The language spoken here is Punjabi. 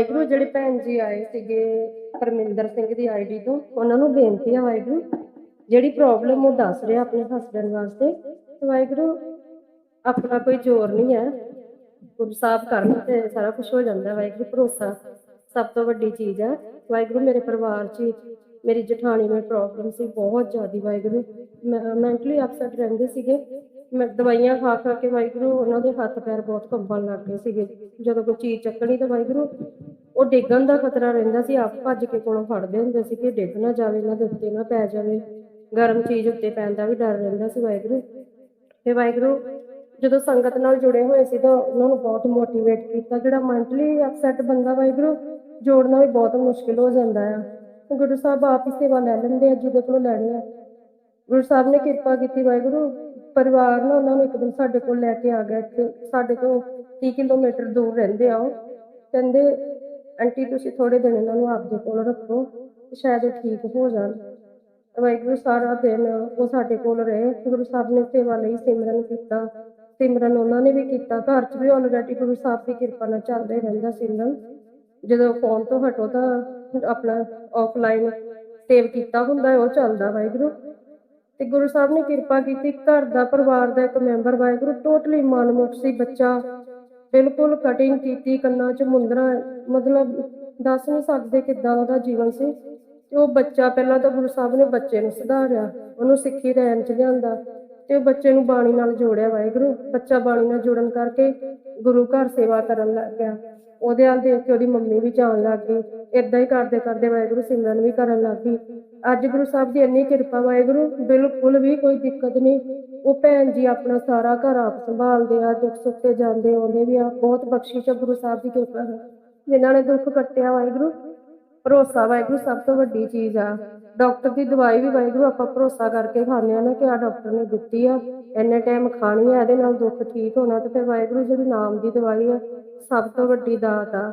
ਵਾਹਿਗੁਰੂ, ਜਿਹੜੇ ਭੈਣ ਜੀ ਆਏ ਸੀਗੇ ਪਰਮਿੰਦਰ ਸਿੰਘ ਦੀ ਆਈਡੀ ਤੋਂ, ਉਹਨਾਂ ਨੂੰ ਬੇਨਤੀ ਆ ਵਾਹਿਗੁਰੂ, ਜਿਹੜੀ ਪ੍ਰੋਬਲਮ ਉਹ ਦੱਸ ਰਿਹਾ ਆਪਣੇ ਹਸਬੰਡ ਵਾਸਤੇ ਵਾਹਿਗੁਰੂ, ਆਪਣਾ ਕੋਈ ਜ਼ੋਰ ਨਹੀਂ ਹੈ। ਗੁਰੂ ਸਾਹਿਬ ਕਰਨ ਤੇ ਸਾਰਾ ਕੁਝ ਹੋ ਜਾਂਦਾ, ਵਾਹਿਗੁਰੂ ਭਰੋਸਾ ਸਭ ਤੋਂ ਵੱਡੀ ਚੀਜ਼ ਹੈ ਵਾਹਿਗੁਰੂ ਮੇਰੇ ਪਰਿਵਾਰ 'ਚ ਮੇਰੀ ਜਠਾਣੀ ਨੂੰ ਪ੍ਰੋਬਲਮ ਸੀ ਬਹੁਤ ਜ਼ਿਆਦੀ, ਵਾਹਿਗੁਰੂ। ਮੈਂਟਲੀ ਅਪਸੈਟ ਰਹਿੰਦੇ ਸੀਗੇ। ਮੈਂ ਦਵਾਈਆਂ ਖਾ ਖਾ ਕੇ ਵਾਹਿਗੁਰੂ, ਉਹਨਾਂ ਦੇ ਹੱਥ ਪੈਰ ਬਹੁਤ ਕੰਬਣ ਲੱਗ ਗਏ ਸੀਗੇ। ਜਦੋਂ ਕੋਈ ਚੀਜ਼ ਚੱਕਣੀ ਤਾਂ ਵਾਹਿਗੁਰੂ ਉਹ ਡਿੱਗਣ ਦਾ ਖਤਰਾ ਰਹਿੰਦਾ ਸੀ, ਆਪ ਭੱਜ ਕੇ ਕੋਲੋਂ ਫੜਦੇ ਹੁੰਦੇ ਸੀ ਕਿ ਡਿੱਗ ਨਾ ਜਾਵੇ, ਇਹਨਾਂ ਦੇ ਉੱਤੇ ਨਾ ਪੈ ਜਾਵੇ। ਗਰਮ ਚੀਜ਼ ਉੱਤੇ ਪੈਣ ਦਾ ਵੀ ਡਰ ਰਹਿੰਦਾ ਸੀ ਵਾਹਿਗੁਰੂ। ਤੇ ਵਾਹਿਗੁਰੂ, ਜਦੋਂ ਸੰਗਤ ਨਾਲ ਜੁੜੇ ਹੋਏ ਸੀ ਤਾਂ ਉਹਨਾਂ ਨੂੰ ਬਹੁਤ ਮੋਟੀਵੇਟ ਕੀਤਾ, ਜਿਹੜਾ ਮੈਂਟਲੀ ਅਪਸੈਟ ਬੰਦਾ ਵਾਹਿਗੁਰੂ, ਜੋੜਨਾ ਵੀ ਬਹੁਤ ਮੁਸ਼ਕਿਲ ਹੋ ਜਾਂਦਾ ਆ। ਗੁਰੂ ਸਾਹਿਬ ਆਪ ਹੀ ਸੇਵਾ ਲੈ ਲੈਂਦੇ ਆ, ਜਿਹਦੇ ਕੋਲੋਂ ਲੈਣੀ ਆ। ਗੁਰੂ ਸਾਹਿਬ ਨੇ ਕਿਰਪਾ ਕੀਤੀ ਵਾਹਿਗੁਰੂ, ਪਰਿਵਾਰ ਨੇ ਉਹਨਾਂ ਨੂੰ ਇੱਕ ਦਿਨ ਸਾਡੇ ਕੋਲ ਲੈ ਕੇ ਆ ਗਿਆ ਇੱਥੇ ਸਾਡੇ ਤੋਂ 30 ਕਿਲੋਮੀਟਰ ਦੂਰ ਰਹਿੰਦੇ ਆ ਉਹ। ਕਹਿੰਦੇ ਆਂਟੀ, ਤੁਸੀਂ ਥੋੜੇ ਦਿਨ ਇਹਨਾਂ ਨੂੰ ਆਪਦੇ ਕੋਲ ਰੱਖੋ ਤੇ ਸ਼ਾਇਦ ਇਹ ਠੀਕ ਹੋ ਜਾਣ। ਵਾਹਿਗੁਰੂ ਸਾਰਾ ਦਿਨ ਉਹ ਸਾਡੇ ਕੋਲ ਰਹੇ। ਗੁਰੂ ਸਾਹਿਬ ਨੇ ਸੇਵਾ ਲਈ ਸਿਮਰਨ ਕੀਤਾ। ਸਿਮਰਨ ਉਹਨਾਂ ਨੇ ਵੀ ਕੀਤਾ। ਘਰ 'ਚ ਵੀ ਆਲਰੇਡੀ ਗੁਰੂ ਸਾਹਿਬ ਦੀ ਕਿਰਪਾ ਨਾਲ ਚੱਲਦੇ ਰਹਿੰਦਾ ਸਿਮਰਨ। ਜਦੋਂ ਫੋਨ ਤੋਂ ਹਟੋ ਤਾਂ ਆਪਣਾ ਆਫਲਾਈਨ ਸੇਵ ਕੀਤਾ ਹੁੰਦਾ ਉਹ ਚੱਲਦਾ ਵਾਹਿਗੁਰੂ। ਤੇ ਗੁਰੂ ਸਾਹਿਬ ਨੇ ਕਿਰਪਾ ਕੀਤੀ। ਘਰ ਦਾ ਪਰਿਵਾਰ ਦਾ ਇੱਕ ਮੈਂਬਰ ਵਾਹਿਗੁਰੂ ਟੋਟਲੀ ਮਨਮੁਖ ਸੀ ਬੱਚਾ। ਬਿਲਕੁਲ ਕਟਿੰਗ ਕੀਤੀ, ਕੰਨਾਂ 'ਚ ਮੁੰਦਰਾ, ਮਤਲਬ ਦੱਸ ਨਹੀਂ ਸਕਦੇ ਕਿੱਦਾਂ ਉਹਦਾ ਜੀਵਨ ਸੀ। ਤੇ ਉਹ ਬੱਚਾ ਪਹਿਲਾਂ ਤਾਂ ਗੁਰੂ ਸਾਹਿਬ ਨੇ ਬੱਚੇ ਨੂੰ ਸੁਧਾਰਿਆ, ਉਹਨੂੰ ਸਿੱਖੀ ਰਹਿਣ 'ਚ ਲਿਆਂਦਾ। ਤੇ ਬੱਚੇ ਨੂੰ ਬਾਣੀ ਨਾਲ ਜੋੜਿਆ ਵਾਹਿਗੁਰੂ, ਬੱਚਾ ਬਾਣੀ ਨਾਲ ਜੁੜਨ ਕਰਕੇ ਗੁਰੂ ਘਰ ਸੇਵਾ ਕਰਨ ਲੱਗ ਗਿਆ। ਉਹਦੇ ਵੱਲ ਦੇਖ ਕੇ ਉਹਦੀ ਮੰਮੀ ਵੀ ਜਾਣ ਲੱਗ ਗਈ। ਇਦਾਂ ਹੀ ਕਰਦੇ ਕਰਦੇ ਵਾਹਿਗੁਰੂ ਸਿਮਰਨ ਵੀ ਕਰਨ ਲੱਗ ਗਈ। ਅੱਜ ਗੁਰੂ ਸਾਹਿਬ ਦੀ ਇੰਨੀ ਕਿਰਪਾ ਵਾਹਿਗੁਰੂ, ਬਿਲਕੁਲ ਵੀ ਕੋਈ ਦਿੱਕਤ ਨਹੀਂ। ਉਹ ਭੈਣ ਜੀ ਆਪਣਾ ਸਾਰਾ ਘਰ ਆਪ ਸੰਭਾਲਦੇ ਆ, ਦੁੱਖ ਸੁੱਖ ਤੇ ਜਾਂਦੇ ਆਉਂਦੇ ਵੀ ਆ। ਬਹੁਤ ਬਖਸ਼ਿਸ਼ ਆ ਗੁਰੂ ਸਾਹਿਬ ਦੀ ਕਿਰਪਾ ਹੈ ਜਿਨ੍ਹਾਂ ਨੇ ਦੁੱਖ ਕੱਟਿਆ ਵਾਹਿਗੁਰੂ, ਭਰੋਸਾ ਵਾਹਿਗੁਰੂ ਸਭ ਤੋਂ ਵੱਡੀ ਚੀਜ਼ ਆ। ਡਾਕਟਰ ਦੀ ਦਵਾਈ ਵੀ ਵਾਹਿਗੁਰੂ ਆਪਾਂ ਭਰੋਸਾ ਕਰਕੇ ਖਾਂਦੇ ਆ ਨਾ ਕਿ ਆ ਡਾਕਟਰ ਨੇ ਦਿੱਤੀ ਆ, ਇੰਨੇ ਟਾਈਮ ਖਾਣੀ ਆ, ਇਹਦੇ ਨਾਲ ਦੁੱਖ ਠੀਕ ਹੋਣਾ ਤੇ ਫਿਰ ਵਾਹਿਗੁਰੂ ਜਿਹੜੀ ਨਾਮ ਦੀ ਦਵਾਈ ਆ, ਸਭ ਤੋਂ ਵੱਡੀ ਦਾਤ ਆ।